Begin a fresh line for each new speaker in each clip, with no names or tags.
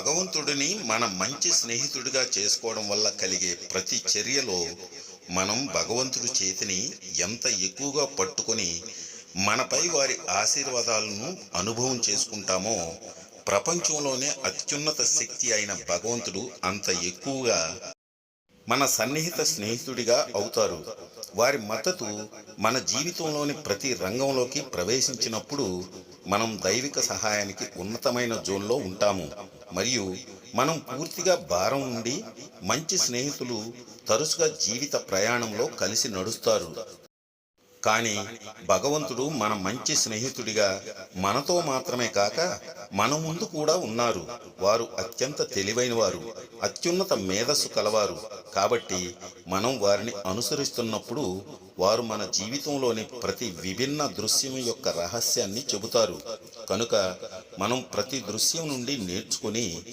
భగవంతుడిని మన మంచి స్నేహితుడిగా చేసుకోవడం వల్ల కలిగే ప్రతి చర్యలో మనం భగవంతుడి చేతిని ఎంత ఎక్కువగా పట్టుకొని మనపై వారి ఆశీర్వాదాలను అనుభవం చేసుకుంటామో ప్రపంచంలోనే అత్యున్నత శక్తి అయిన భగవంతుడు అంత ఎక్కువగా మన సన్నిహిత స్నేహితుడిగా అవుతారు. వారి మద్దతు మన జీవితంలోని ప్రతి రంగంలోకి ప్రవేశించినప్పుడు మనం దైవిక సహాయానికి ఉన్నతమైన జోన్లో ఉంటాము. మరియు మనం పూర్తిగా భారం ఉండి మంచి స్నేహితులు తరచుగా జీవిత ప్రయాణంలో కలిసి నడుస్తారు. కానీ భగవంతుడు మన మంచి స్నేహితుడిగా మనతో మాత్రమే కాక మన ముందు కూడా ఉన్నారు. వారు అత్యంత తెలివైన వారు అత్యున్నత మేధస్సు కలవారు. కాబట్టి మనం వారిని అనుసరిస్తున్నప్పుడు వారు మన జీవితంలోని ప్రతి విభిన్న దృశ్యం యొక్క రహస్యాన్ని చెబుతారు. కనుక మనం ప్రతి దృశ్యం నుండి నేర్చుకుని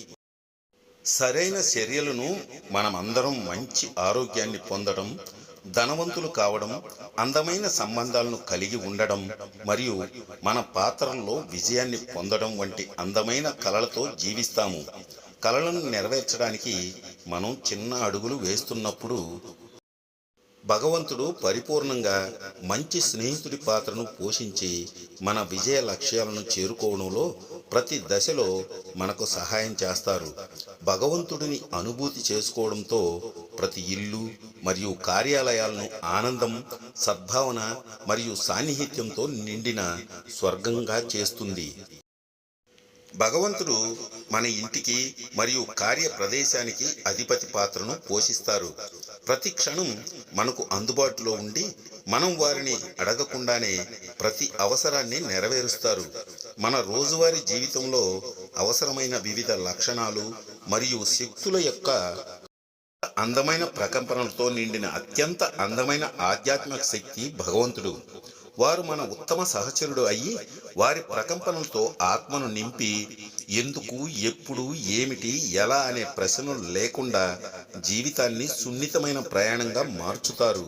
సరైన చర్యలను మనమందరం మంచి ఆరోగ్యాన్ని పొందడం ధనవంతులు కావడం అందమైన సంబంధాలను కలిగి ఉండడం మరియు మన పాత్రల్లో విజయాన్ని పొందడం వంటి అందమైన కళలతో జీవిస్తాము. కళలను నెరవేర్చడానికి మనం చిన్న అడుగులు వేస్తున్నప్పుడు భగవంతుడు పరిపూర్ణంగా మంచి స్నేహితుడి పాత్రను పోషించి మన విజయ లక్ష్యాలను చేరుకోవడంలో ప్రతి దశలో మనకు సహాయం చేస్తారు. భగవంతుడిని అనుభూతి చేసుకోవడంతో ప్రతి ఇల్లు మరియు కార్యాలయాలను ఆనందం సద్భావన మరియు సాన్నిహిత్యంతో నిండిన స్వర్గంగా చేస్తుంది. భగవంతుడు మన ఇంటికి మరియు కార్య ప్రదేశానికి అధిపతి పాత్రను పోషిస్తారు. ప్రతి క్షణం మనకు అందుబాటులో ఉండి మనం వారిని అడగకుండానే ప్రతి అవసరాన్ని నెరవేరుస్తారు. మన రోజువారీ జీవితంలో అవసరమైన వివిధ లక్షణాలు మరియు శక్తుల యొక్క అందమైన ప్రకంపనలతో నిండిన అత్యంత అందమైన ఆధ్యాత్మిక శక్తి భగవంతుడు. వారు మన ఉత్తమ సహచరుడు అయ్యి వారి ప్రకంపనలతో ఆత్మను నింపి ఎందుకు ఎప్పుడు ఏమిటి ఎలా అనే ప్రశ్నలు లేకుండా జీవితాన్ని సున్నితమైన ప్రయాణంగా మార్చుతారు.